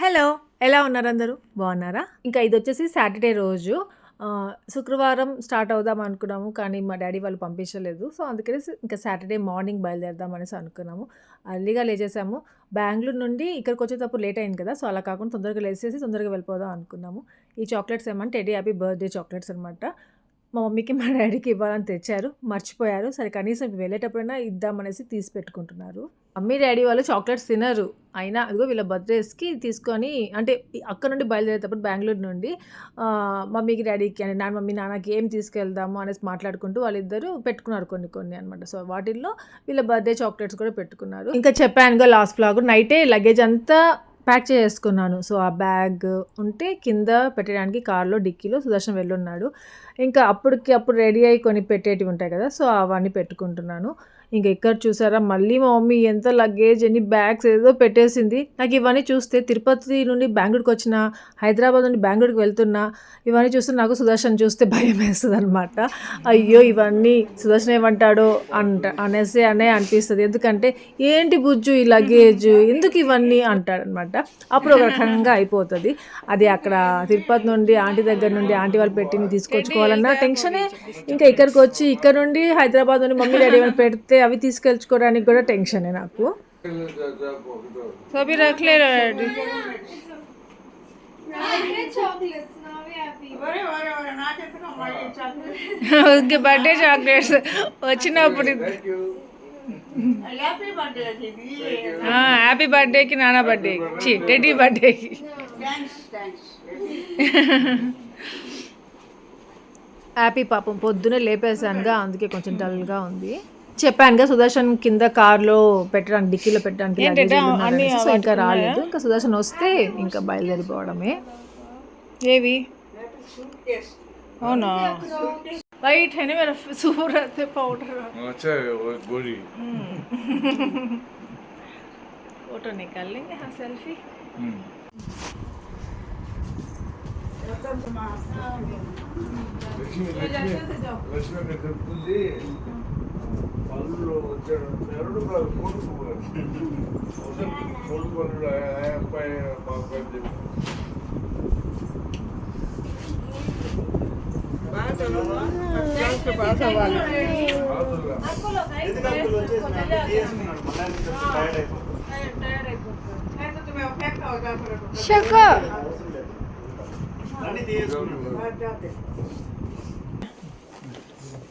Hello ఎలా ఉన్నారు అందరూ బాగున్నారా? ఇంకా ఇది వచ్చేసి సాటర్డే రోజు. శుక్రవారం స్టార్ట్ అవుదాం అనుకున్నాము కానీ మా డాడీ వాళ్ళు పంపించలేదు. సో అందుకని ఇంకా సాటర్డే మార్నింగ్ బయలుదేరదాం అనేసి అనుకున్నాము. అర్లీగా లేచేసాము. బెంగళూరు నుండి ఇక్కడికి వచ్చేటప్పుడు లేట్ అయింది కదా సో అలా కాకుండా తొందరగా లేచేసి తొందరగా వెళ్ళిపోదాం అనుకున్నాము. ఈ చాక్లెట్స్ ఏమంటే టెడీ హ్యాపీ బర్త్డే చాక్లెట్స్ అనమాట మా మమ్మీకి మా డాడీకి ఇవ్వాలని తెచ్చారు. మర్చిపోయారు. సరే కనీసం వెళ్ళేటప్పుడైనా ఇద్దామనేసి తీసి పెట్టుకుంటున్నారు. మమ్మీ డాడీ వాళ్ళు చాక్లెట్స్ తినరు. అయినా అదిగో వీళ్ళ బర్త్డేస్కి తీసుకొని అంటే అక్కడ నుండి బయలుదేరేటప్పుడు బెంగళూరు నుండి మమ్మీకి డాడీకి అని నాన్న మమ్మీ నాన్నకి ఏం తీసుకెళ్దాము అనేసి మాట్లాడుకుంటూ వాళ్ళిద్దరూ పెట్టుకున్నారు కొన్ని కొన్ని అనమాట సో వాటిల్లో వీళ్ళ బర్త్డే చాక్లెట్స్ కూడా పెట్టుకున్నారు. ఇంకా చెప్పానుగా లాస్ట్ బ్లాగ్ నైటే లగేజ్ అంతా ప్యాక్ చేసుకున్నాను సో ఆ బ్యాగ్ ఉంటే కింద పెట్టడానికి కార్లో డిక్కీలో సుదర్శన్ వెళ్ళున్నాడు. ఇంకా అప్పటికి అప్పుడు రెడీ అయ్యి కొన్ని పెట్టేటివి ఉంటాయి కదా సో అవన్నీ పెట్టుకుంటున్నాను. ఇంకా ఎక్కడ చూసారా? మళ్ళీ మా మమ్మీ ఎంత లగేజ్ ఎన్ని బ్యాగ్స్ ఏదో పెట్టేసింది. నాకు ఇవన్నీ చూస్తే తిరుపతి నుండి బెంగళూరుకి వచ్చిన హైదరాబాద్ నుండి బెంగళూరుకి వెళ్తున్నా ఇవన్నీ చూస్తే నాకు సుదర్శన్ చూస్తే భయం వేస్తుంది అనమాట అయ్యో ఇవన్నీ సుదర్శన్ ఏమంటాడో అంట అనేసి అనే అనిపిస్తుంది. ఎందుకంటే ఏంటి బుజ్జు ఈ లగేజ్ ఎందుకు ఇవన్నీ? అంటాడనమాట అప్పుడు ఒక రకంగా అయిపోతుంది. అది అక్కడ తిరుపతి నుండి ఆంటీ దగ్గర నుండి ఆంటీ వాళ్ళు పెట్టింది తీసుకొచ్చుకోవాలన్నా టెన్షనే. ఇంకా ఇక్కడికి వచ్చి ఇక్కడ నుండి హైదరాబాద్ నుండి మమ్మీ డాడీ వాళ్ళు పెడితే అవి తీసుకెళ్ళుకోవడానికి కూడా టెన్షనే నాకు. సోబీ బర్త్డే చాక్లెట్స్. వచ్చినప్పుడు హ్యాపీ బర్త్డేకి నాన్న బర్త్డే చి టెడ్డీ బర్త్డేకి హ్యాపీ పాపం పొద్దునే లేపేశానుగా అందుకే కొంచెం డల్గా ఉంది. చెప్పానుగా సుదర్శన్ కింద కార్లో పెట్టడానికి డిక్కీలో పెట్టడానికి luggage ఉన్నాడు అనేసి. సో ఇంకా రాలేదు ఇంకా సుదర్శన్ వస్తే ఇంకా బయలుదేరిపోవడమే ఏవి అవునా వైట్ है ना मेरा सूरत है पाउडर अच्छा वो गोरी फोटो निकाल लेंगे हाँ सेल्फी हम्म। లక్ష్మి లక్ష్మి లక్ష్మి అక్కడ చెప్తుంది పళ్ళు వచ్చాడు ఎవరు కొడుకు కొడుకు అన్నాడు, ఆ అబ్బాయి మా అబ్బాయి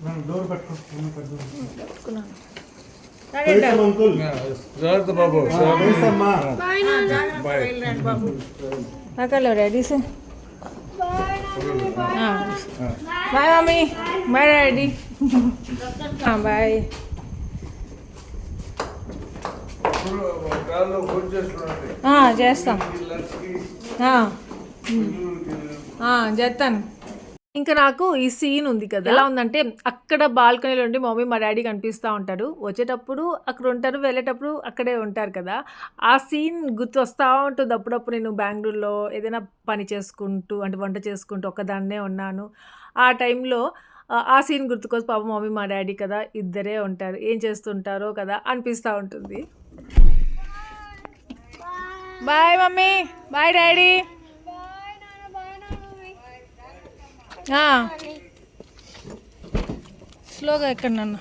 అని చెప్పి కాదురా. జాగ్రత్త బాబు bye నాకల్లో ready say bye mummy bye daddy bye కాళ్ళు ఫోన్ చేస్తున్నాడు చేస్తాం లంచ్కి ఆ, బెంగళూరుకి ఆ, చేస్తాను ఇంకా నాకు ఈ సీన్ ఉంది కదా. ఎలా ఉందంటే అక్కడ బాల్కనీలో ఉండి మమ్మీ మా డాడీ కనిపిస్తూ ఉంటారు. వచ్చేటప్పుడు అక్కడ ఉంటారు వెళ్ళేటప్పుడు అక్కడే ఉంటారు కదా. ఆ సీన్ గుర్తు వస్తూ ఉంటుంది అప్పుడప్పుడు నేను బెంగళూరులో ఏదైనా పని చేసుకుంటూ అంటే వంట చేసుకుంటూ ఒక్కదాన్నే ఉన్నాను. ఆ టైంలో ఆ- ఆ సీన్ గుర్తుకొచ్చి పాప మమ్మీ మా డాడీ కదా ఇద్దరే ఉంటారు. ఏం చేస్తుంటారో కదా అనిపిస్తూ ఉంటుంది. Bye mummy. Bye daddy. స్లోగా ఎక్కడ నన్ను.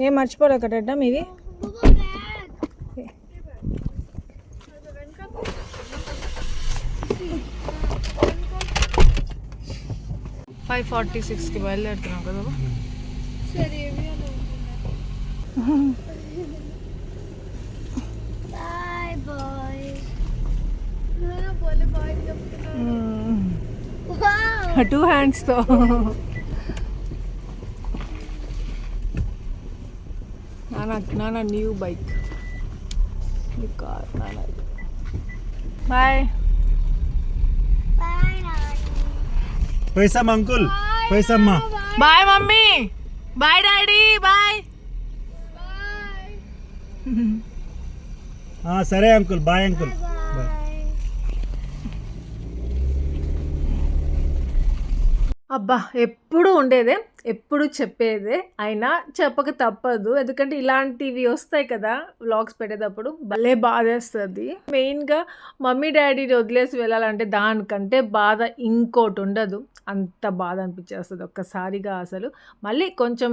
ఏం మర్చిపోలే కట్టా మీది? ఫైవ్ ఫార్టీ సిక్స్కి బయలుదేరుతున్నాం కదా టూ హ్యాండ్స్తో నానా నానా న్యూ బైక్ కార్ నానా bye పైసమ్మ uncle పైసమ్మ bye mummy bye daddy bye సరే అంకుల్ బాయ్ అంకుల్ అబ్బా! ఎప్పుడు ఉండేదే. ఎప్పుడు చెప్పేదే. అయినా చెప్పక తప్పదు. ఎందుకంటే ఇలాంటివి వస్తాయి కదా! వ్లాగ్స్ పెట్టేటప్పుడు భలే బాధేస్తుంది మెయిన్‌గా మమ్మీ, డాడీని వదిలేసి వెళ్ళాలంటే దానికంటే బాధ ఇంకోటి ఉండదు అంత బాధ అనిపించేస్తుంది ఒక్కసారిగా అసలు. మళ్ళీ కొంచెం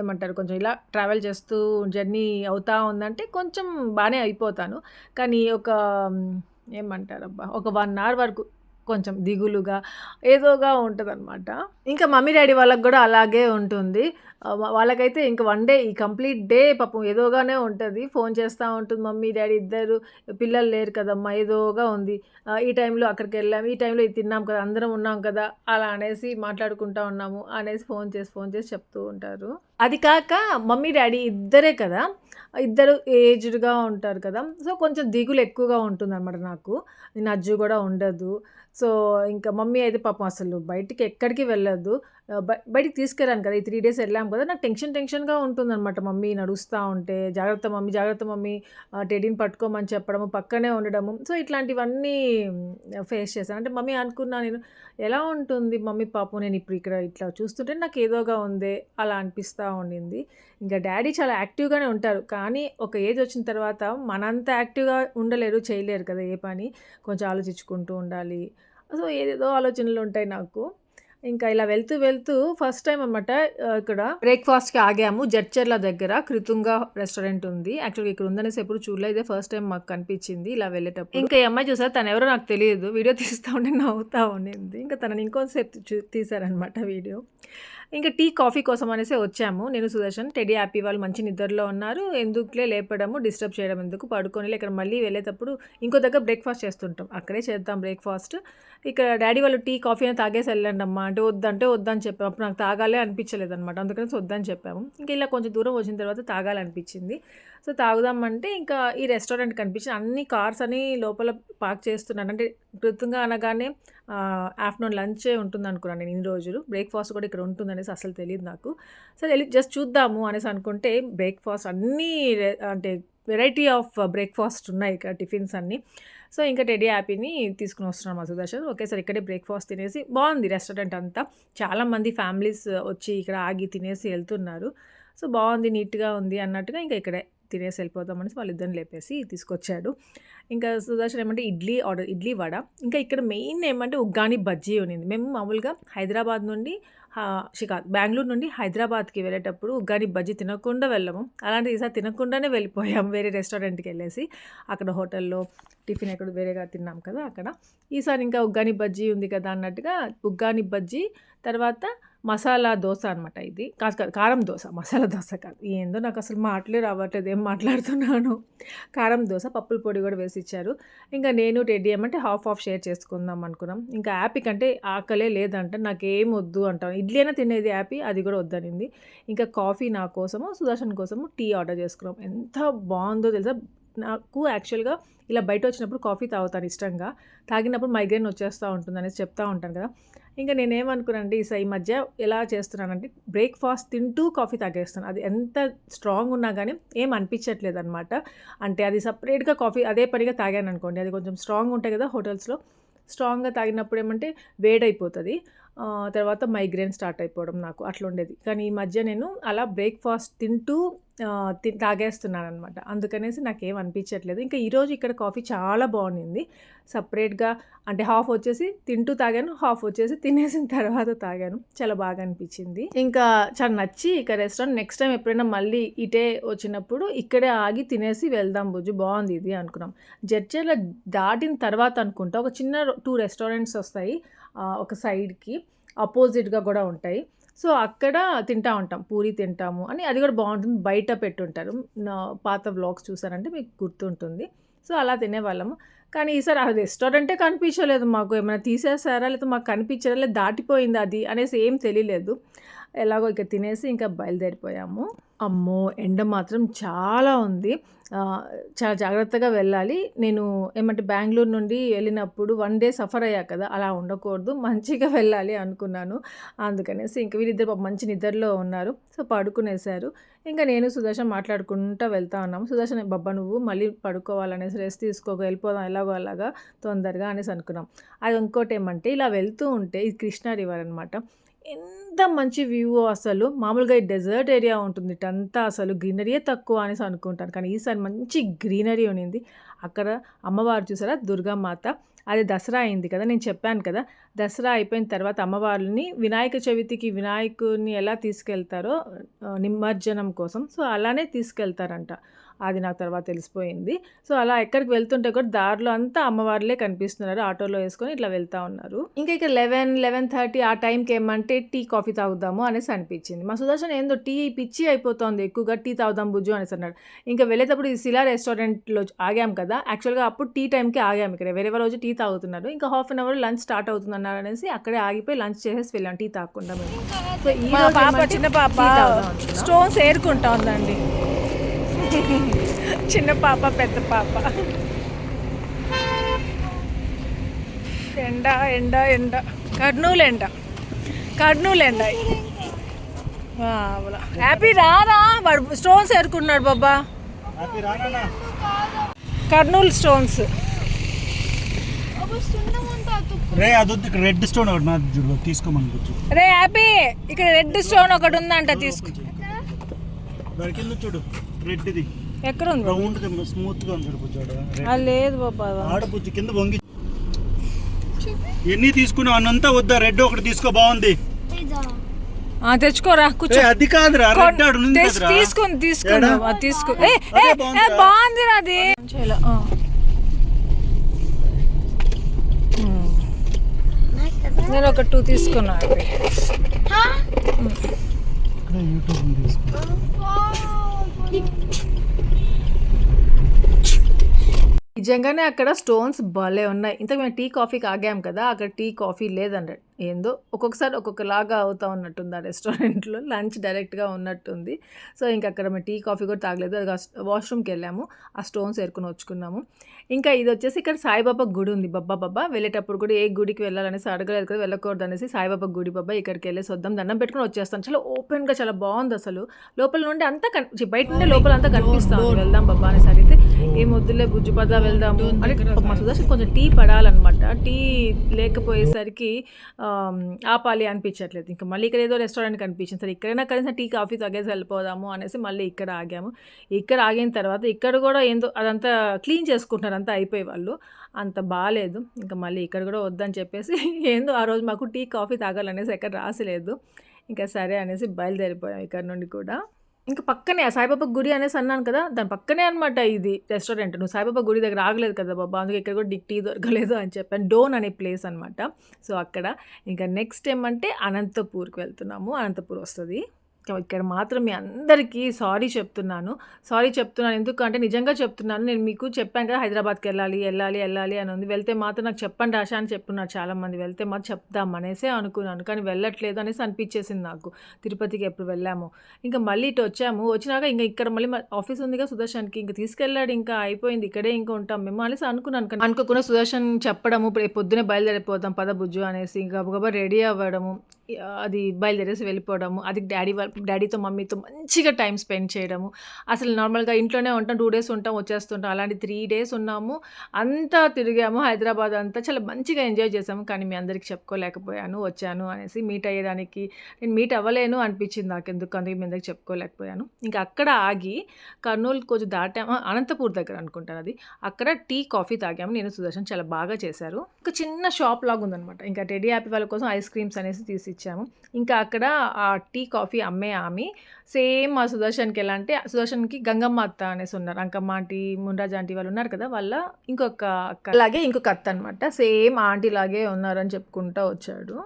ఏమంటారు కొంచెం ఇలా ట్రావెల్ చేస్తూ జర్నీ అవుతా ఉందంటే కొంచెం బాగానే అయిపోతాను. కానీ ఒక ఏమంటారబ్బా! ఒక వన్ అవర్ వరకు కొంచెం దిగులుగా ఏదోగా ఉంటదనమాట. ఇంకా మమ్మీ, డాడీ వాళ్ళకి కూడా అలాగే ఉంటుంది. వాళ్ళకైతే ఇంక వన్ డే ఈ కంప్లీట్ డే పాపం ఏదోగానే ఉంటుంది ఫోన్ చేస్తూ ఉంటుంది మమ్మీ, డాడీ ఇద్దరు. పిల్లలు లేరు కదమ్మా! ఏదోగా ఉంది. ఈ టైంలో అక్కడికి వెళ్ళాం ఈ టైంలో ఇది తిన్నాం కదా! అందరం ఉన్నాం కదా! అలా అనేసి మాట్లాడుకుంటా ఉన్నాము అనేసి ఫోన్ చేసి, ఫోన్ చేసి చెప్తూ ఉంటారు. అది కాక మమ్మీ, డాడీ ఇద్దరే కదా! ఇద్దరు ఏజ్డ్‌గా ఉంటారు కదా! సో, కొంచెం దిగులు ఎక్కువగా ఉంటుందనమాట నాకు. నజ్జు కూడా ఉండదు. సో, ఇంకా మమ్మీ అయితే పాపం అసలు బయటికి ఎక్కడికి వెళ్ళదు. తీసుకెళ్ళద్దు బయటికి తీసుకెళ్ళాను కదా! ఈ త్రీ డేస్ వెళ్ళాము కదా! నాకు టెన్షన్ టెన్షన్‌గా ఉంటుందన్నమాట మమ్మీ నడుస్తూ ఉంటే. జాగ్రత్త మమ్మీ, జాగ్రత్త మమ్మీ టెడీని పట్టుకోమని చెప్పడము, పక్కనే ఉండడము. సో, ఇట్లాంటివన్నీ ఫేస్ చేశాను. అంటే మమ్మీ అనుకున్నా నేను ఎలా ఉంటుంది మమ్మీ పాపం నేను ఇప్పుడు ఇక్కడ ఇట్లా చూస్తుంటే నాకు ఏదోగా ఉందే అలా అనిపిస్తూ ఉండింది. ఇంకా డాడీ చాలా యాక్టివ్‌గానే ఉంటారు. కానీ ఒక ఏజ్ వచ్చిన తర్వాత మనంత యాక్టివ్‌గా ఉండలేరు, చేయలేరు కదా! ఏ పని. కొంచెం ఆలోచించుకుంటూ ఉండాలి. సో, ఏదేదో ఆలోచనలు ఉంటాయి నాకు. ఇంకా ఇలా వెళ్తూ, వెళ్తూ ఫస్ట్ టైమ్ అనమాట ఇక్కడ బ్రేక్‌ఫాస్ట్‌కి ఆగాము. జడ్చర్ల దగ్గర కృతుంగ రెస్టారెంట్ ఉంది. యాక్చువల్‌గా ఇక్కడ ఉందనేసి ఎప్పుడు చూడలే. ఇదే ఫస్ట్ టైమ్ మాకు కనిపించింది ఇలా వెళ్ళేటప్పుడు. ఇంకా ఈ అమ్మాయి చూసారా తనెవరో నాకు తెలీదు. వీడియో తీస్తా ఉంటే నవ్వుతా ఉండింది. ఇంకా తనని ఇంకొంసేపు చు తీశారనమాట వీడియో. ఇంకా టీ, కాఫీ కోసం అనేసి వచ్చాము. నేను సుదర్శన్, టెడీ హ్యాపీ వాళ్ళు మంచి నిద్రలో ఉన్నారు. ఎందుకులే లేపడము, డిస్టర్బ్ చేయడం ఎందుకు పడుకోనిలే ఇక్కడ మళ్ళీ వెళ్ళేటప్పుడు ఇంకో దగ్గర బ్రేక్‌ఫాస్ట్ చేస్తుంటాం. అక్కడే చేద్దాం బ్రేక్‌ఫాస్ట్. ఇక్కడ డాడీ వాళ్ళు టీ, కాఫీ అని తాగేసి వెళ్ళండమ్మా అంటే వద్దంటే వద్దని చెప్పాము. అప్పుడు నాకు తాగాలే అనిపించలేదనమాట. అందుకనేసి వద్దని చెప్పాము. ఇంకా ఇలా కొంచెం దూరం వచ్చిన తర్వాత తాగాలనిపించింది. సో, తాగుదామంటే ఇంకా ఈ రెస్టారెంట్ కనిపించింది. అన్ని కార్స్ అని లోపల పార్క్ చేస్తున్నాను అంటే కృతంగా అనగానే ఆఫ్టర్నూన్ ఆఫ్టర్‌నూన్ లంచే ఉంటుందనుకున్నాను నేను ఇన్ని రోజులు. బ్రేక్‌ఫాస్ట్ కూడా ఇక్కడ ఉంటుందనేసి అసలు తెలియదు నాకు. సో, తెలియదు జస్ట్ చూద్దాము అనేసి అనుకుంటే బ్రేక్‌ఫాస్ట్ అన్నీ అంటే వెరైటీ ఆఫ్ బ్రేక్‌ఫాస్ట్ ఉన్నాయి ఇక్కడ టిఫిన్స్ అన్నీ. సో, ఇంకా టెడీ హ్యాపీని తీసుకొని వస్తున్నాం మా సుదర్శన్. ఒకేసారి ఇక్కడే బ్రేక్‌ఫాస్ట్ తినేసి బాగుంది రెస్టారెంట్ అంతా. చాలామంది ఫ్యామిలీస్ వచ్చి ఇక్కడ ఆగి తినేసి వెళ్తున్నారు సో, బాగుంది నీట్‌గా ఉంది అన్నట్టుగా ఇంకా ఇక్కడే తినేసి వెళ్ళిపోదామనేసి వాళ్ళిద్దరిని లేపేసి తీసుకొచ్చాడు. ఇంకా సుదర్శన్ ఏమంటే ఇడ్లీ ఆర్డర్ ఇడ్లీ, వడ. ఇంకా ఇక్కడ మెయిన్ ఏమంటే ఉగ్గాని బజ్జీ ఉన్నింది. మేము మామూలుగా హైదరాబాద్ నుండి షికా బెంగళూరు నుండి హైదరాబాద్‌కి వెళ్ళేటప్పుడు ఉగ్గాని బజ్జీ తినకుండా వెళ్ళము. అలాంటి ఈసారి తినకుండానే వెళ్ళిపోయాం వేరే రెస్టారెంట్కి వెళ్ళేసి అక్కడ హోటల్‌లో టిఫిన్ ఎక్కడో వేరేగా తిన్నాం కదా! అక్కడ. ఈసారి ఇంకా ఉగ్గాని బజ్జీ ఉంది కదా! అన్నట్టుగా ఉగ్గాని బజ్జీ తర్వాత మసాలా దోశ అనమాట ఇది. కాదు, కాదు కారం దోశ మసాలా దోస కాదు. ఏందో నాకు అసలు మాటలే రావట్లేదు. ఏం మాట్లాడుతున్నాను కారం దోశ పప్పుల పొడి కూడా వేసి ఇచ్చారు ఇంకా నేను, టెడ్డీ ఏమంటే హాఫ్ హాఫ్ షేర్ చేసుకుందాం అనుకున్నాం. ఇంకా హ్యాపీకంటే ఆకలే లేదంట. నాకేం వద్దు అంటాను. ఇడ్లీ అయినా తినేది హ్యాపీ. అది కూడా వద్దనింది. ఇంకా కాఫీ నా కోసము, సుదర్శన్ కోసము టీ ఆర్డర్ చేసుకున్నాం. ఎంత బాగుందో తెలుసా! నాకు యాక్చువల్‌గా ఇలా బయట వచ్చినప్పుడు కాఫీ తాగుతాను ఇష్టంగా. తాగినప్పుడు మైగ్రేన్ వచ్చేస్తా ఉంటుందనేసి చెప్తా ఉంటాను కదా! ఇంకా నేనేమనుకున్నానంటే ఈస ఈ మధ్య ఎలా చేస్తున్నానంటే బ్రేక్‌ఫాస్ట్ తింటూ కాఫీ తాగేస్తాను. అది ఎంత స్ట్రాంగ్ ఉన్నా కానీ ఏం అనిపించట్లేదు అనమాట అంటే అది సపరేట్గా కాఫీ అదే పనిగా తాగాననుకోండి అది కొంచెం స్ట్రాంగ్ ఉంటాయి కదా! హోటల్స్‌లో. స్ట్రాంగ్‌గా తాగినప్పుడు ఏమంటే వేడైపోతుంది తర్వాత మైగ్రేన్ స్టార్ట్ అయిపోవడం నాకు అట్లా ఉండేది కానీ ఈ మధ్య నేను అలా బ్రేక్‌ఫాస్ట్ తింటూ ఆహ్, తి తాగేస్తున్నాననమాట. అందుకనేసి నాకేం అనిపించట్లేదు. ఇంకా ఈరోజు ఇక్కడ కాఫీ చాలా బాగుండింది సపరేట్గా అంటే హాఫ్ వచ్చేసి తింటూ తాగాను. హాఫ్ వచ్చేసి తినేసిన తర్వాత తాగాను. చాలా బాగా అనిపించింది. ఇంకా చాలా నచ్చి ఇక రెస్టారెంట్ నెక్స్ట్ టైం ఎప్పుడైనా మళ్ళీ ఇటే వచ్చినప్పుడు ఇక్కడే ఆగి తినేసి వెళ్దాం బుజ్జు బాగుంది ఇది అనుకున్నాం. జడ్చర్ల దాటిన తర్వాత అనుకుంటా ఒక చిన్న టూ రెస్టారెంట్స్ వస్తాయి. ఒక సైడ్‌కి అపోజిట్‌గా కూడా ఉంటాయి. సో, అక్కడ తింటా ఉంటాం. పూరి తింటాము అని అది కూడా బాగుంటుంది బయట పెట్టుంటారు. నా పాత వ్లాగ్స్ చూసారంటే మీకు గుర్తుంటుంది. సో, అలా తినేవాళ్ళము. కానీ ఈసారి ఆ రెస్టారెంటే కనిపించలేదు మాకు. ఏమైనా తీసేసారా? లేకపోతే మాకు కనిపించారా లేదా దాటిపోయిందా అది అనేసి ఏం తెలియలేదు. ఎలాగో ఇక తినేసి ఇంకా బయలుదేరిపోయాము. అమ్మో! ఎండ మాత్రం చాలా ఉంది. చాలా జాగ్రత్తగా వెళ్ళాలి. నేను ఏమంటే బెంగళూరు నుండి వెళ్ళినప్పుడు వన్ డే సఫర్ అయ్యా కదా! అలా ఉండకూడదు. మంచిగా వెళ్ళాలి అనుకున్నాను. అందుకనేసి ఇంక వీళ్ళిద్దరు మంచి నిద్రలో ఉన్నారు. సో, పడుకునేసారు. ఇంకా నేను సుదర్శన్ మాట్లాడుకుంటూ వెళ్తా ఉన్నాము. సుదర్శన్ "బబ్బా నువ్వు మళ్ళీ పడుకోవాలనేసి రెస్ట్ తీసుకోక వెళ్ళిపోదాం ఎలాగో అలాగా తొందరగా" అనేసి అనుకున్నాం. అది ఇంకోటి ఏమంటే ఇలా వెళ్తూ ఉంటే ఇది కృష్ణా రివర్ అనమాట. ఎంత మంచి వ్యూ అసలు? మామూలుగా ఈ డెజర్ట్ ఏరియా ఉంటుంది. ఇటంతా అసలు గ్రీనరీయే తక్కువ అనేసి అనుకుంటాను. కానీ ఈసారి మంచి గ్రీనరీ ఉన్నింది. అక్కడ అమ్మవారు చూసారా? దుర్గామాత. అది దసరా అయింది కదా? నేను చెప్పాను కదా? దసరా అయిపోయిన తర్వాత అమ్మవారిని వినాయక చవితికి వినాయకుడిని ఎలా తీసుకెళ్తారో నిమజ్జనం కోసం. సో అలానే తీసుకెళ్తారంట. అది నాకు తర్వాత తెలిసిపోయింది. సో అలా ఎక్కడికి వెళ్తుంటే కూడా దారిలో అంతా అమ్మవార్లే కనిపిస్తున్నారు. ఆటోలో వేసుకొని ఇట్లా వెళ్తా ఉన్నారు. ఇంకా ఇక్కడ లెవెన్ లెవెన్ థర్టీ ఆ టైంకి ఏమంటే టీ కాఫీ తాగుదాము అనేసి అనిపించింది. మా సుదర్శన్ ఏందో టీ పిచ్చి అయిపోతుంది ఎక్కువగా టీ తాగుదాం బుజ్జు అనేసి అన్నాడు. ఇంకా వెళ్ళేటప్పుడు ఈ శిలా రెస్టారెంట్లో ఆగాం కదా యాక్చువల్గా అప్పుడు టీ టైంకి ఆగాం ఇక్కడ. వేరే రోజు టీ తాగుతున్నారు. ఇంకా half an hour lunch start అవుతుంది అన్నారు అనేసి అక్కడే ఆగిపోయి లంచ్ చేసేసి వెళ్ళాం టీ తాగకుండా మేము. సో ఈ పాప చిన్న పాప. స్టోన్స్ ఏరుకుంటా ఉందండి. చిన్న పాప పెద్ద పాప. ఎండ ఎండ ఎండ. కర్నూలు ఎండ. కర్నూలు ఎండ. హ్యాపీ రారా? వాడు స్టోన్స్ ఏరుకుంటున్నాడు బాబా. కర్నూలు స్టోన్స్ రే ఇక్కడ రెడ్ స్టోన్ ఒకటి తీసుకోమని రే హ్యాపీ ఇక్కడ రెడ్ స్టోన్ ఒకటి ఉందంట తీసుకో. దాని కింద చూడు. రెడ్ది ఎక్కడ ఉంది? రౌండ్ స్మూత్గా ఉంది అది లేదు బాబా ఆడపుచ్చి కింద వంగి ఎన్ని తీసుకున్నావు అన్నంతా వద్దా? రెడ్ ఒకటి తీసుకో బాగుంది. ఆ, తెచ్చుకోరా కూర్చో. అది కాదురా ఆడు. తీసుకుని తీసుకుని తీసుకో బాగుందిరా. అది. నేను ఒక టూ తీసుకున్నా. ఇక్కడ యూట్యూబ్ ఉంది నిజంగానే అక్కడ స్టోన్స్ భలే ఉన్నాయి. ఇంతకు మేము టీ కాఫీకి ఆగాం కదా అక్కడ టీ కాఫీ లేదన్నాడు. ఏందో ఒక్కొక్కసారి ఒక్కొక్కలాగా అవుతా ఉన్నట్టుంది ఆ రెస్టారెంట్లో లంచ్ డైరెక్ట్గా ఉన్నట్టుంది. సో ఇంకా అక్కడ మేము టీ కాఫీ కూడా తాగలేదు. అది వాష్రూమ్కి వెళ్ళాము. ఆ స్టోన్స్ ఏరుకుని వచ్చుకున్నాము. ఇంకా ఇది వచ్చేసి ఇక్కడ సాయిబాబా గుడి ఉంది. బబ్బా బాబా వెళ్ళేటప్పుడు కూడా ఏ గుడికి వెళ్ళాలనేసి అడగలేదు కదా వెళ్ళకూడదు అనేసి సాయిబాబా గుడి బాబా ఇక్కడికి వెళ్ళేసి వద్దాం దండం పెట్టుకుని వచ్చేస్తాను చాలా ఓపెన్గా చాలా బాగుంది అసలు. లోపల నుండి అంతా కన్ బయట నుండి లోపల అంతా కనిపిస్తాం వెళ్దాం బాబా అనేసి అడిగితే ఏం వద్దులే బుజ్జు పద వెళ్దాము. అంటే మా సుదర్శన్ కొంచెం టీ పడాలన్నమాట. టీ లేకపోయేసరికి ఆపాలి అనిపించట్లేదు. ఇంకా మళ్ళీ ఇక్కడ ఏదో రెస్టారెంట్ కనిపించింది సరే ఇక్కడైనా కనీసం టీ కాఫీ తాగేసి వెళ్ళిపోదాము అనేసి మళ్ళీ ఇక్కడ ఆగాము. ఇక్కడ ఆగిన తర్వాత ఇక్కడ కూడా ఏందో అదంతా క్లీన్ చేసుకుంటున్నారు. అంతా అయిపోయి వాళ్ళు. అంత బాగాలేదు ఇంకా మళ్ళీ ఇక్కడ కూడా వద్దని చెప్పేసి ఏందో ఆ రోజు మాకు టీ కాఫీ తాగాలనేసి ఎక్కడ రాసలేదు ఇంకా సరే అనేసి బయలుదేరిపోయాం ఇక్కడ నుండి కూడా. ఇంకా పక్కనే ఆ సాయిబాబా గుడి అనేసి అన్నాను కదా దాని పక్కనే అనమాట ఇది రెస్టారెంట్. నువ్వు సాయిబాబా గుడి దగ్గర ఆగలేదు కదా బాబా అందుకే ఇక్కడ కూడా డిక్టీ టీ దొరకలేదు అని చెప్పాను. డోన్ అనే ప్లేస్ అనమాట సో అక్కడ ఇంకా నెక్స్ట్ ఏమంటే అనంతపూర్కి వెళ్తున్నాము. అనంతపూర్ వస్తుంది. ఇక్కడ మాత్రం మీ అందరికీ సారీ చెప్తున్నాను. సారీ చెప్తున్నాను ఎందుకంటే నిజంగా చెప్తున్నాను. నేను మీకు చెప్పాను కదా హైదరాబాద్కి వెళ్ళాలి వెళ్ళాలి వెళ్ళాలి అని ఉంది. వెళ్తే మాత్రం నాకు చెప్పండి ఆశ అని చెప్తున్నారు చాలామంది. వెళ్తే మాత్రం చెప్దాం అనేసే అనుకున్నాను. కానీ వెళ్ళట్లేదు అనేసి అనిపించేసింది నాకు. తిరుపతికి ఎప్పుడు వెళ్ళాము. ఇంకా మళ్ళీ ఇటు వచ్చాము. వచ్చినాక ఇంకా ఇక్కడ మళ్ళీ ఆఫీస్ ఉందిగా సుదర్శన్కి. ఇంకా తీసుకెళ్ళాడు ఇంకా అయిపోయింది. ఇక్కడే ఇంకా ఉంటాం మేము అనేసి అనుకున్నాను. కానీ అనుకోకుండా సుదర్శన్ చెప్పడము ఇప్పుడు రేపు పొద్దునే బయలుదేరిపోతాం పద బుజ్జు అనేసి ఇంకా గబగబా రెడీ అవ్వడము అది బయలుదేరేసి వెళ్ళిపోవడము అది డాడీ వాళ్ళ డాడీతో మమ్మీతో మంచిగా టైం స్పెండ్ చేయడము. అసలు నార్మల్గా ఇంట్లోనే ఉంటాం టూ డేస్ ఉంటాం వచ్చేస్తుంటాం. అలాంటి త్రీ డేస్ ఉన్నాము అంతా తిరిగాము. హైదరాబాద్ అంతా చాలా మంచిగా ఎంజాయ్ చేసాము. కానీ మీ అందరికీ చెప్పుకోలేకపోయాను వచ్చాను అనేసి మీట్ అయ్యేదానికి నేను మీట్ అవ్వలేను అనిపించింది నాకు ఎందుకు అందుకే మీ అందరికి చెప్పుకోలేకపోయాను. ఇంకా అక్కడ ఆగి కర్నూలు కొంచెం దాటాము. అనంతపూర్ దగ్గర అనుకుంటాను అది. అక్కడ టీ కాఫీ తాగాము. నేను సుదర్శన్ చాలా బాగా చేశారు. ఒక చిన్న షాప్ లాగా ఉందనమాట ఇంకా టెడీ యాపీ వాళ్ళ కోసం ఐస్ క్రీమ్స్ అనేసి తీసి ఇచ్చాము. ఇంకా అక్కడ ఆ టీ కాఫీ అమ్మే ఆమె సేమ్ మా సుదర్శన్కి ఎలా అంటే సుదర్శన్కి గంగమ్మ అత్త అనేసి ఉన్నారు. అంకమ్మ ఆంటీ మున్రాజ్ ఆంటీ వాళ్ళు ఉన్నారు కదా వాళ్ళ ఇంకొక అక్క. అలాగే ఇంకొక అత్త అనమాట సేమ్ ఆంటీ లాగే ఉన్నారని చెప్పుకుంటా వచ్చాడు.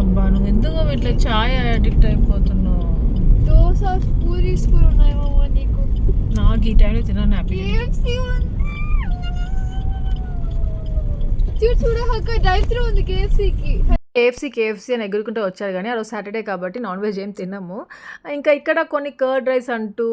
అబ్బా నువ్వు ఎందుకు ఇట్లా చాయ్ అడిక్ట్ అయిపోతున్నావు? దోశ పూరీస్ కూడా ఉన్నాయి నీకు. నాకు ఈ టైంలో తినాలని హ్యాపీ కేఎఫ్సి ఉంది చూడు చూడు అక్కడ డ్రైవ్ త్రూ ఉంది కేఎఫ్సీకి కేఎఫ్సీ కేఎఫ్సీ అని ఎగురుకుంటూ వచ్చారు కానీ ఆ రోజు సాటర్డే కాబట్టి నాన్ వెజ్ ఏం తిన్నాము ఇంకా ఇక్కడ కొన్ని కర్డ్ రైస్ అంటూ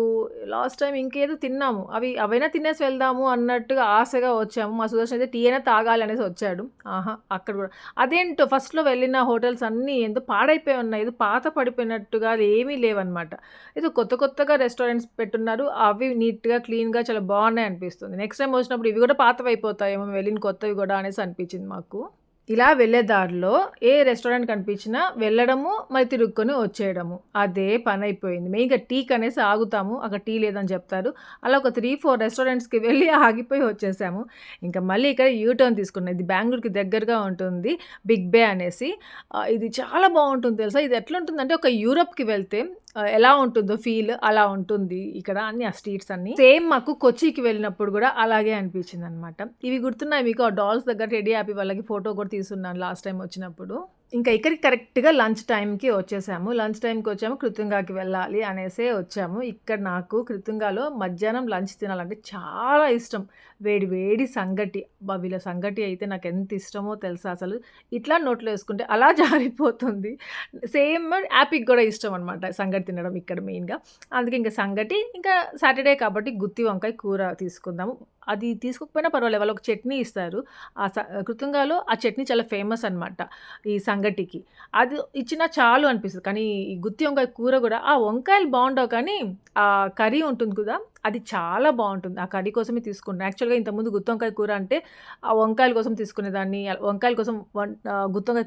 లాస్ట్ టైం ఇంకేదో తిన్నాము. అవి అవైనా తినేసి వెళ్దాము అన్నట్టుగా ఆశగా వచ్చాము. మా సుదర్శన్ అయితే టీ అయినా తాగాలి అనేసి వచ్చాడు. ఆహా అక్కడ కూడా. అదేంటో ఫస్ట్లో వెళ్ళిన హోటల్స్ అన్నీ ఏదో పాడైపోయి ఉన్నాయి. ఏదో పాత పడిపోయినట్టుగా అది ఏమీ లేవన్నమాట. ఏదో కొత్త కొత్తగా రెస్టారెంట్స్ పెట్టున్నారు. అవి నీట్గా క్లీన్గా చాలా బాగున్నాయి అనిపిస్తుంది. నెక్స్ట్ టైం వచ్చినప్పుడు ఇవి కూడా పాతవైపోతాయేమో వెళ్ళిన కొత్తవి కూడా అనేసి అనిపించింది మాకు. ఇలా వెళ్ళే దారిలో ఏ రెస్టారెంట్ కనిపించినా వెళ్ళడము మరి తిరుక్కొని వచ్చేయడము. అదే పని అయిపోయింది. మెయిన్గా టీ కనేసి ఆగుతాము. అక్కడ టీ లేదని చెప్తారు. అలా ఒక త్రీ ఫోర్ రెస్టారెంట్స్కి వెళ్ళి ఆగిపోయి వచ్చేసాము. ఇంకా మళ్ళీ ఇక్కడ యూటర్న్ తీసుకున్నాం. ఇది బెంగళూరుకి దగ్గరగా ఉంటుంది. బిగ్ బే అనేసి. ఇది చాలా బాగుంటుంది తెలుసా? ఇది ఎట్లా ఉంటుందంటే ఒక యూరప్కి వెళ్తే ఎలా ఉంటుందో ఫీల్ అలా ఉంటుంది ఇక్కడ అన్ని ఆ స్ట్రీట్స్ అన్ని. సేమ్ మాకు కొచ్చికి వెళ్ళినప్పుడు కూడా అలాగే అనిపించింది అనమాట ఇవి గుర్తున్నాయి మీకు? ఆ డాల్స్ దగ్గర రెడీ హ్యాపీ వాళ్ళకి ఫోటో కూడా తీసున్నాను లాస్ట్ టైం వచ్చినప్పుడు. ఇంకా ఇక్కడికి కరెక్ట్గా లంచ్ టైంకి వచ్చేసాము. లంచ్ టైంకి వచ్చాము కృతుంగాకి వెళ్ళాలి అనేసే వచ్చాము. ఇక్కడ నాకు కృతుంగాలో మధ్యాహ్నం లంచ్ తినాలంటే చాలా ఇష్టం. వేడి వేడి సంగటి. అబ్బా వీళ్ళ సంగటి అయితే నాకు ఎంత ఇష్టమో తెలుసా అసలు. ఇట్లా నోట్లో వేసుకుంటే అలా జారిపోతుంది. సేమ్ యాపిక్ కూడా ఇష్టం అనమాట సంగటి తినడం ఇక్కడ మెయిన్గా. అందుకే ఇంకా సంగటి ఇంకా సాటర్డే కాబట్టి గుత్తి వంకాయ కూర తీసుకుందాము. అది తీసుకోకపోయినా పర్వాలేదు. వాళ్ళు ఒక చట్నీ ఇస్తారు. ఆ స కృతంగాలో ఆ చట్నీ చాలా ఫేమస్ అనమాట ఈ సంగటికి. అది ఇచ్చినా చాలు అనిపిస్తుంది. కానీ ఈ గుత్తి వంకాయ కూర కూడా ఆ వంకాయలు బాగుండవు కానీ ఆ కర్రీ ఉంటుంది కదా అది చాలా బాగుంటుంది. ఆ కర్రీ కోసమే తీసుకుంటాను యాక్చువల్గా ఇంతకుముందు గుత్తి వంకాయ కూర అంటే ఆ వంకాయల కోసం తీసుకునేదాన్ని వంకాయల కోసం వం ఆ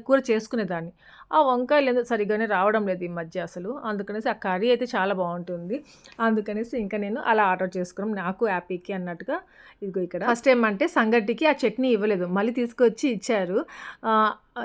కూర చేసుకునేదాన్ని. ఆ వంకాయలు ఏదో సరిగ్గానే రావడం లేదు ఈ మధ్య అసలు. అందుకనేసి ఆ కర్రీ అయితే చాలా బాగుంటుంది. అందుకనేసి ఇంకా నేను అలా ఆర్డర్ చేసుకున్నాం. నాకు హ్యాపీకి అన్నట్టుగా ఇదిగో ఇక్కడ. ఫస్ట్ ఏమంటే సంగటికి ఆ చట్నీ ఇవ్వలేదు. మళ్ళీ తీసుకొచ్చి ఇచ్చారు.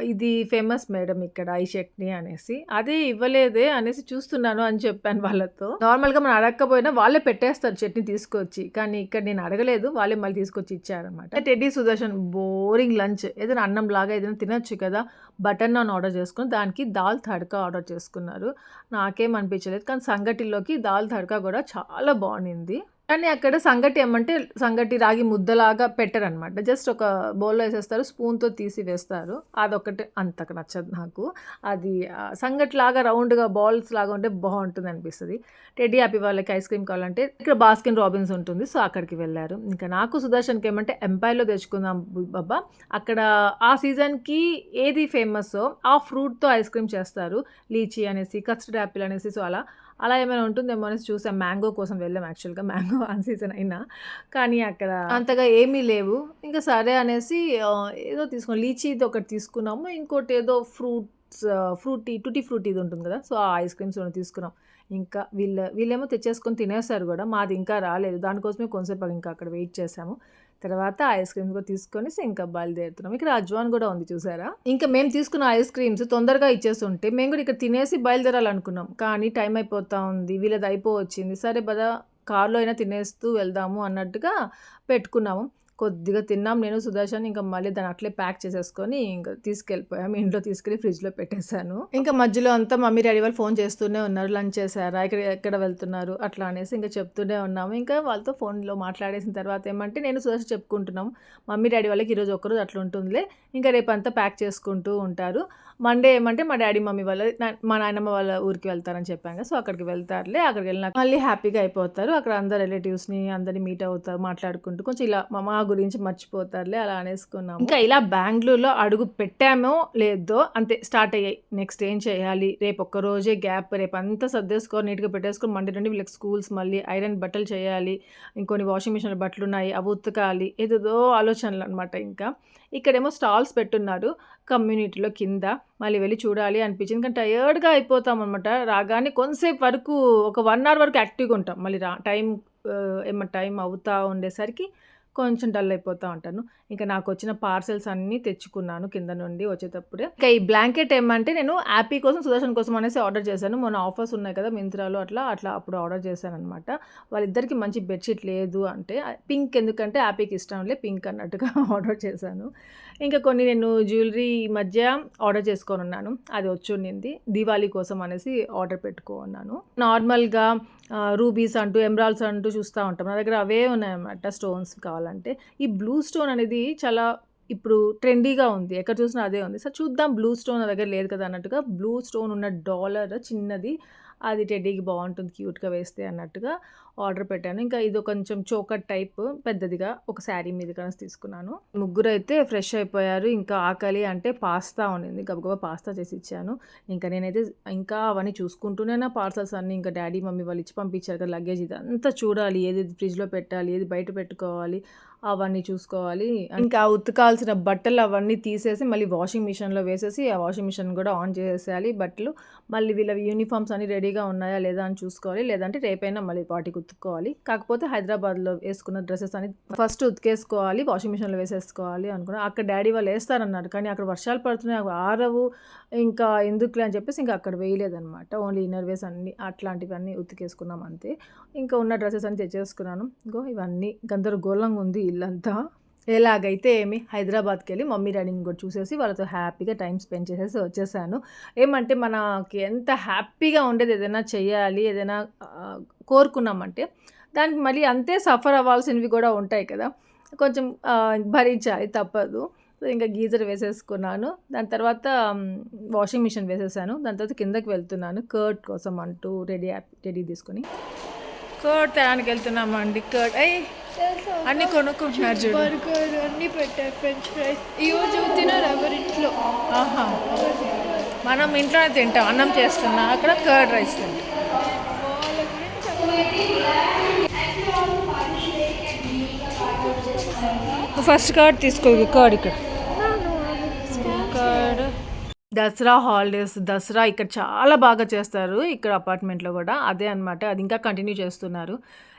ఇది ఫేమస్ మేడం ఇక్కడ ఈ చట్నీ అనేసి. అదే ఇవ్వలేదే అనేసి చూస్తున్నాను అని చెప్పాను వాళ్ళతో. నార్మల్గా మనం అడగకపోయినా వాళ్ళే పెట్టేస్తారు చట్నీ తీసుకొచ్చి. కానీ ఇక్కడ నేను అడగలేదు వాళ్ళే మళ్ళీ తీసుకొచ్చి ఇచ్చారనమాట టెడ్డీ సుదర్శన్ బోరింగ్ లంచ్ ఏదైనా అన్నం లాగా ఏదైనా తినొచ్చు కదా బటర్ నాన్ ఆర్డర్ చేసుకుని దానికి దాల్ తడకా ఆర్డర్ చేసుకున్నారు. నాకేం అనిపించలేదు. కానీ సంగటిలోకి దాల్ తడకా కూడా చాలా బాగుంది కానీ అక్కడ సంగటి ఏమంటే సంగటి రాగి ముద్దలాగా పెట్టరనమాట జస్ట్ ఒక బౌల్లో వేసేస్తారు స్పూన్తో తీసి వేస్తారు. అదొకటి అంతకు నచ్చదు నాకు. అది సంగటి లాగా రౌండ్గా బాల్స్ లాగా ఉంటే బాగుంటుంది అనిపిస్తుంది. టెడ్డీ హ్యాపీ వాళ్ళకి ఐస్ క్రీమ్ కావాలంటే ఇక్కడ బాస్కిన్ రాబిన్స్ ఉంటుంది సో అక్కడికి వెళ్ళారు. ఇంకా నాకు సుదర్శన్కి ఏమంటే ఎంపైర్లో తెచ్చుకుందాం బాబా అక్కడ ఆ సీజన్కి ఏది ఫేమస్ ఆ ఫ్రూట్తో ఐస్ క్రీమ్ చేస్తారు. లీచీ అనేసి కస్టర్డ్ యాపిల్ అనేసి సో అలా. అలా ఏమైనా ఉంటుందేమో అనేసి చూసాం. మ్యాంగో కోసం వెళ్ళాం యాక్చువల్గా. మ్యాంగో ఆన్ సీజన్ అయినా. కానీ అక్కడ అంతగా ఏమీ లేవు. ఇంకా సరే అనేసి ఏదో తీసుకున్నాం. లీచీది ఒకటి తీసుకున్నాము. ఇంకోటి ఏదో ఫ్రూట్స్ ఫ్రూటీ టుటీ ఫ్రూటీది ఉంటుంది కదా. సో ఆ ఐస్ క్రీమ్స్ తీసుకున్నాం. ఇంకా వీళ్ళ వీళ్ళేమో తెచ్చేసుకొని తినేసారు కూడా. మాది ఇంకా రాలేదు. దానికోసమే కొంతసేపు ఇంకా అక్కడ వెయిట్ చేసాము తర్వాత ఐస్ క్రీమ్స్ కూడా తీసుకొని ఇంకా బయలుదేరుతున్నాం. ఇక్కడ అజ్వాన్ కూడా ఉంది చూసారా? ఇంకా మేము తీసుకున్న ఐస్ క్రీమ్స్ తొందరగా ఇచ్చేస్తుంటే మేము కూడా ఇక్కడ తినేసి బయలుదేరాలనుకున్నాం. కానీ టైం అయిపోతా ఉంది వీళ్ళది అయిపోవచ్చింది. సరే బదా కార్లో అయినా తినేస్తూ వెళ్దాము అన్నట్టుగా పెట్టుకున్నాము. కొద్దిగా తిన్నాం. నేను సుదర్శన్ ఇంకా మళ్ళీ దాన్ని అట్లే ప్యాక్ చేసేసుకొని ఇంకా తీసుకెళ్ళిపోయాము ఇంట్లో తీసుకెళ్ళి ఫ్రిడ్జ్లో పెట్టేశాను. ఇంకా మధ్యలో అంతా మమ్మీ డాడీ వాళ్ళు ఫోన్ చేస్తూనే ఉన్నారు. లంచ్ చేశారా? ఇక్కడ ఎక్కడ వెళ్తున్నారు? అట్లా అనేసి ఇంకా చెప్తూనే ఉన్నాము. ఇంకా వాళ్ళతో ఫోన్లో మాట్లాడేసిన తర్వాత ఏమంటే నేను సుదర్శన్ చెప్పుకుంటున్నాం. మమ్మీ డాడీ వాళ్ళకి ఈరోజు ఒక్కరోజు అట్లా ఉంటుందిలే ఇంకా రేపు అంతా ప్యాక్ చేసుకుంటూ ఉంటారు. మండే ఏమంటే మా డాడీ మమ్మీ వాళ్ళ మా నాయనమ్మ వాళ్ళ ఊరికి వెళ్తారని చెప్పాను. కదా సో అక్కడికి వెళ్తారులే. అక్కడికి వెళ్ళిన మళ్ళీ హ్యాపీగా అయిపోతారు. అక్కడ అందరు రిలేటివ్స్ని అందరిని మీట్ అవుతారు మాట్లాడుకుంటూ కొంచెం ఇలా మా గురించి మర్చిపోతారులే అలా అనేసుకున్నాం ఇంకా ఇలా బెంగళూరులో అడుగు పెట్టామో లేదో అంతే స్టార్ట్ అయ్యాయి. నెక్స్ట్ ఏం చేయాలి? రేపు ఒక్క రోజే గ్యాప్ రేపు అంతా సర్దేసుకొని నీట్గా పెట్టేసుకొని మండే నుండి వీళ్ళకి స్కూల్స్ మళ్ళీ ఐరన్ బట్టలు చేయాలి ఇంకొన్ని వాషింగ్ మిషన్ బట్టలు ఉన్నాయి అవి ఉతకాలి ఏదేదో ఆలోచనలు అనమాట ఇంకా. ఇక్కడేమో స్టాల్స్ పెట్టున్నారు. కమ్యూనిటీలో కింద మళ్ళీ వెళ్ళి చూడాలి అనిపించింది. కానీ టయర్డ్గా అయిపోతాం అనమాట రాగానే కొంతసేపు వరకు ఒక వన్ అవర్ వరకు యాక్టివ్గా ఉంటాం. మళ్ళీ రా టైం ఏమో టైం అవుతా ఉండేసరికి కొంచెం డల్ అయిపోతూ ఉంటాను. ఇంకా నాకు వచ్చిన పార్సెల్స్ అన్నీ తెచ్చుకున్నాను కింద నుండి వచ్చేటప్పుడే. ఇంకా ఈ బ్లాంకెట్ ఏమంటే నేను యాపీ కోసం సుదర్శన్ కోసం అనేసి ఆర్డర్ చేశాను. మొన్న ఆఫర్స్ ఉన్నాయి కదా మింత్రాలో అట్లా అట్లా అప్పుడు ఆర్డర్ చేశాను అనమాట వాళ్ళిద్దరికి మంచి బెడ్షీట్ లేదు అంటే పింక్ ఎందుకంటే యాపీకి ఇష్టం లే పింక్ అన్నట్టుగా ఆర్డర్ చేశాను. ఇంకా కొన్ని నేను జ్యువెలరీ మధ్య ఆర్డర్ చేసుకొని ఉన్నాను అది వచ్చిండింది. దివాళీ కోసం అనేసి ఆర్డర్ పెట్టుకున్నాను నార్మల్గా రూబీస్ అంటూ ఎమ్రాల్స్ అంటూ చూస్తూ ఉంటాం. నా దగ్గర అవే ఉన్నాయన్నమాట స్టోన్స్ కావాలంటే. ఈ బ్లూ స్టోన్ అనేది చాలా ఇప్పుడు ట్రెండీగా ఉంది. ఎక్కడ చూసినా అదే ఉంది. సార్ చూద్దాం. బ్లూ స్టోన్ నా దగ్గర లేదు కదా అన్నట్టుగా. బ్లూ స్టోన్ ఉన్న డాలర్ చిన్నది. అది టెడ్డీకి బాగుంటుంది క్యూట్గా వేస్తే అన్నట్టుగా. ఆర్డర్ పెట్టాను. ఇంకా ఇది కొంచెం చోకట్ టైప్ పెద్దదిగా ఒక శారీ మీద కన్నా తీసుకున్నాను. ముగ్గురు అయితే ఫ్రెష్ అయిపోయారు. ఇంకా ఆకలి అంటే పాస్తా ఉండింది గబగబా పాస్తా చేసి ఇచ్చాను. ఇంకా నేనైతే ఇంకా అవన్నీ చూసుకుంటూనే నా పార్సల్స్ అన్నీ ఇంకా డాడీ మమ్మీ వాళ్ళు ఇచ్చి పంపించారు కదా లగేజ్. ఇదంతా చూడాలి. ఏది ఫ్రిడ్జ్లో పెట్టాలి ఏది బయట పెట్టుకోవాలి అవన్నీ చూసుకోవాలి. ఇంకా ఉతకాల్సిన బట్టలు అవన్నీ తీసేసి మళ్ళీ వాషింగ్ మిషన్లో వేసేసి ఆ వాషింగ్ మిషన్ కూడా ఆన్ చేసేయాలి. బట్టలు మళ్ళీ వీళ్ళ యూనిఫామ్స్ అన్ని రెడీగా ఉన్నాయా లేదా అని చూసుకోవాలి. లేదంటే రేపైనా మళ్ళీ వాటికి ఉతుక్కోవాలి. కాకపోతే హైదరాబాద్లో వేసుకున్న డ్రెస్సెస్ అని ఫస్ట్ ఉతికేసుకోవాలి వాషింగ్ మిషన్లో వేసేసుకోవాలి అనుకున్నా. అక్కడ డాడీ వాళ్ళు వేస్తారన్నారు కానీ అక్కడ వర్షాలు పడుతున్నాయి ఆరవు ఇంకా ఎందుకులే అని చెప్పేసి ఇంకా అక్కడ వేయలేదన్నమాట. ఓన్లీ ఇన్నర్ వేస్ అన్ని అట్లాంటివన్నీ ఉతికేసుకున్నాం అంతే. ఇంకా ఉన్న డ్రెస్సెస్ అన్ని తెచ్చేసుకున్నాను. ఇంకో ఇవన్నీ. గందరగోళంగా ఉంది ఇల్లంతా. ఎలాగైతే ఏమి హైదరాబాద్కి వెళ్ళి మమ్మీ డాడీని కూడా చూసేసి వాళ్ళతో హ్యాపీగా టైం స్పెండ్ చేసేసి వచ్చేసాను. ఏమంటే మనకి ఎంత హ్యాపీగా ఉండేది ఏదైనా చేయాలి ఏదైనా కోరుకున్నామంటే దానికి మళ్ళీ అంతే సఫర్ అవ్వాల్సినవి కూడా ఉంటాయి కదా. కొంచెం భరించాలి తప్పదు. సో ఇంకా గీజర్ వేసేసుకున్నాను. దాని తర్వాత వాషింగ్ మిషన్ వేసేసాను. దాని తర్వాత కిందకి వెళ్తున్నాను. కర్డ్ కోసం అంటూ రెడీ రెడీ తీసుకొని. కర్డ్ తయానికి వెళ్తున్నాము అండి కర్డ్ అయ్యి అన్ని కొనుక్కుంటున్నారు చూడు. బర్గర్ అన్ని పెట్టారు ఫ్రెంచ్ ఫ్రైస్ ఈ రోజు తినారు ఎవరి ఇంట్లో? ఆహా. మనం ఇంట్లోనే తింటాం అన్నం చేస్తున్నా అక్కడ కర్డ్ రైస్ తింటాం. ఫస్ట్ కార్డ్ తీసుకో కార్డ్ ఇక్కడ. దసరా హాలిడేస్ దసరా ఇక్కడ చాలా బాగా చేస్తారు ఇక్కడ అపార్ట్మెంట్లో కూడా. అదే అన్నమాట. అది ఇంకా కంటిన్యూ చేస్తున్నారు.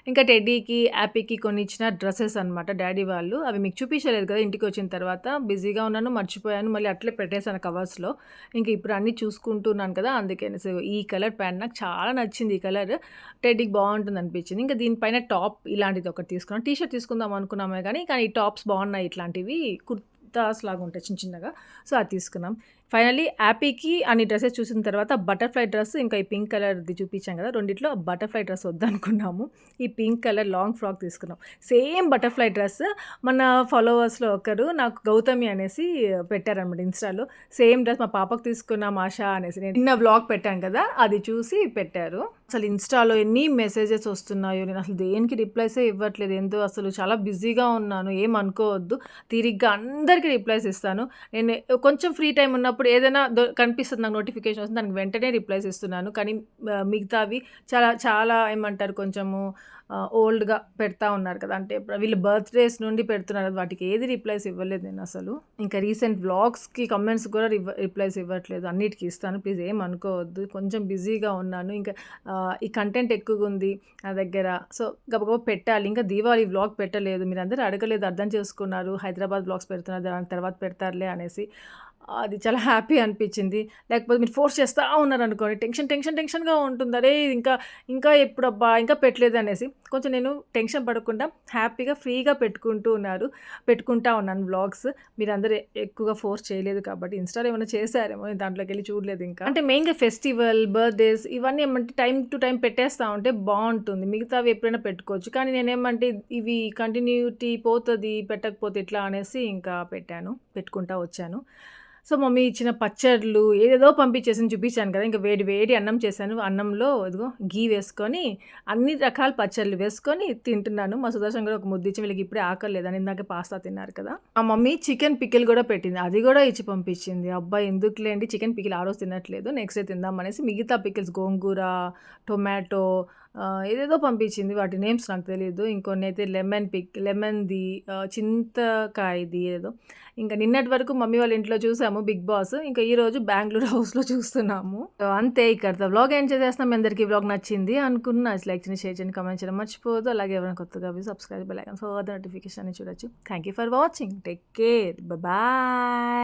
ఇంకా టెడ్డీకి యాపీకి కొన్ని ఇచ్చిన డ్రెస్సెస్ అనమాట డాడీ వాళ్ళు. అవి మీకు చూపించలేదు కదా ఇంటికి వచ్చిన తర్వాత. బిజీగా ఉన్నాను మర్చిపోయాను మళ్ళీ అట్లే పెట్టేశాను కవర్స్లో. ఇంక ఇప్పుడు అన్నీ చూసుకుంటున్నాను కదా అందుకని ఈ కలర్ ప్యాంట్ నాకు చాలా నచ్చింది ఈ కలర్. టెడ్డీకి బాగుంటుంది అనిపించింది. ఇంకా దీనిపైన టాప్ ఇలాంటిది ఒకటి తీసుకున్నాను. టీ షర్ట్ తీసుకుందాం అనుకున్నామే కానీ కానీ ఈ టాప్స్ బాగున్నాయి ఇట్లాంటివి. కుర్తాస్ లాగా ఉంటాయి చిన్న చిన్నగా. సో అది తీసుకున్నాం. ఫైనలీ యాపీకి అన్ని డ్రెస్సెస్ చూసిన తర్వాత బటర్ఫ్లై డ్రెస్ ఇంకా ఈ పింక్ కలర్ది చూపించాం కదా రెండిట్లో బటర్ఫ్లై డ్రెస్ వద్దనుకున్నాము. ఈ పింక్ కలర్ లాంగ్ ఫ్రాక్ తీసుకున్నాం. సేమ్ బటర్ఫ్లై డ్రెస్ మన ఫాలోవర్స్లో ఒకరు నాకు గౌతమి అనేసి పెట్టారనమాట ఇన్స్టాలో. సేమ్ డ్రెస్ మా పాపకు తీసుకున్నాం ఆశా అనేసి. నేను నిన్న వ్లాగ్ పెట్టాను కదా అది చూసి పెట్టారు. అసలు ఇన్స్టాలో ఎన్ని మెసేజెస్ వస్తున్నాయో నేను అసలు దేనికి రిప్లైసే ఇవ్వట్లేదు. ఎంతో అసలు చాలా బిజీగా ఉన్నాను ఏం అనుకోవద్దు. తీరిగ్గా అందరికీ రిప్లైస్ ఇస్తాను. నేను కొంచెం ఫ్రీ టైం ఉన్నప్పుడు ఏదైనా దొ- కనిపిస్తుంది నాకు నోటిఫికేషన్ వస్తుంది దానికి వెంటనే రిప్లైస్ ఇస్తున్నాను. కానీ మిగతావి చాలా చాలా ఏమంటారు కొంచెము ఓల్డ్గా పెడతా ఉన్నారు కదా. అంటే వీళ్ళు బర్త్డేస్ నుండి పెడుతున్నారు కదా, వాటికి ఏది రిప్లైస్ ఇవ్వలేదు నేను అసలు. ఇంకా రీసెంట్ వ్లాగ్స్కి కమెంట్స్ కూడా రిప్లైస్ ఇవ్వట్లేదు. అన్నిటికీ ఇస్తాను. ప్లీజ్ ఏం అనుకోవద్దు. కొంచెం బిజీగా ఉన్నాను. ఇంకా ఈ కంటెంట్ ఎక్కువగా ఉంది నా దగ్గర. సో గబగబా పెట్టాలి. ఇంకా దీవాళి వ్లాగ్ పెట్టలేదు. మీరు అందరూ అడగలేదు. అర్థం చేసుకున్నారు. హైదరాబాద్ వ్లాగ్స్ పెడుతున్నారు. దాని తర్వాత పెడతారులే అనేసి. అది చాలా హ్యాపీ అనిపించింది. లేకపోతే మీరు ఫోర్స్ చేస్తూ ఉన్నారు అనుకోండి. టెన్షన్ టెన్షన్ టెన్షన్గా ఉంటుంది? అరే ఇంకా ఇంకా ఎప్పుడబ్బా? ఇంకా పెట్టలేదు అనేసి. కొంచెం నేను టెన్షన్ పడకుండా హ్యాపీగా ఫ్రీగా పెట్టుకుంటూ ఉన్నారు. పెట్టుకుంటా ఉన్నాను వ్లాగ్స్. మీరందరూ ఎక్కువగా ఫోర్స్ చేయలేదు కాబట్టి ఇన్స్టాలో ఏమైనా చేశారేమో నేను దాంట్లోకి వెళ్ళి చూడలేదు ఇంకా. అంటే మెయిన్గా ఫెస్టివల్ బర్త్డేస్ ఇవన్నీ ఏమంటే టైం టు టైం పెట్టేస్తా ఉంటే బాగుంటుంది. మిగతావి ఎప్పుడైనా పెట్టుకోవచ్చు. కానీ నేనేమంటే ఇవి కంటిన్యూటీ పోతుంది పెట్టకపోతే ఎట్లా అనేసి ఇంకా పెట్టాను పెట్టుకుంటా వచ్చాను. సో మమ్మీ ఇచ్చిన పచ్చళ్ళు ఏదేదో పంపించేసి చూపించాను కదా ఇంకా వేడి వేడి అన్నం చేశాను. అన్నంలో ఇదిగో గీ వేసుకొని అన్ని రకాల పచ్చళ్ళు వేసుకొని తింటున్నాను. మా సుదర్శన్ కూడా ఒక ముద్దు ఇచ్చి వీళ్ళకి ఇప్పుడే ఆకలి లేదని ఇందాక పాస్తా తిన్నారు కదా. ఆ మమ్మీ చికెన్ పికిల్ కూడా పెట్టింది. అది కూడా ఇచ్చి పంపించింది. అబ్బాయి ఎందుకులేండి? చికెన్ పికిల్ ఆ రోజు తినట్లేదు. నెక్స్ట్ డే తిందాం అనేసి మిగతా పికిల్స్ గోంగూర టొమాటో ఏదేదో పంపించింది. వాటి నేమ్స్ నాకు తెలియదు ఇంకొన్ని అయితే లెమన్ పిక్ లెమన్ది ఆ, చింతకాయది ఏదో. ఇంకా నిన్నటి వరకు మమ్మీ వాళ్ళ ఇంట్లో చూసాము బిగ్ బాస్. ఇంకా ఈరోజు బెంగళూరు హౌస్లో చూస్తున్నాము. అంతే ఇక్కడ. వ్లాగ్ ఏం చేసేస్తాం? మీ అందరికీ వ్లాగ్ నచ్చింది అనుకున్నా. లైక్ చేయండి షేర్ చేయండి కమెంట్ చేయడం మర్చిపోదు అలాగే ఎవరైనా కొత్తగా సబ్స్క్రైబ్ లైక్ ఫర్దర్ నోటిఫికేషన్ చూడొచ్చు. Thank you for watching take care bye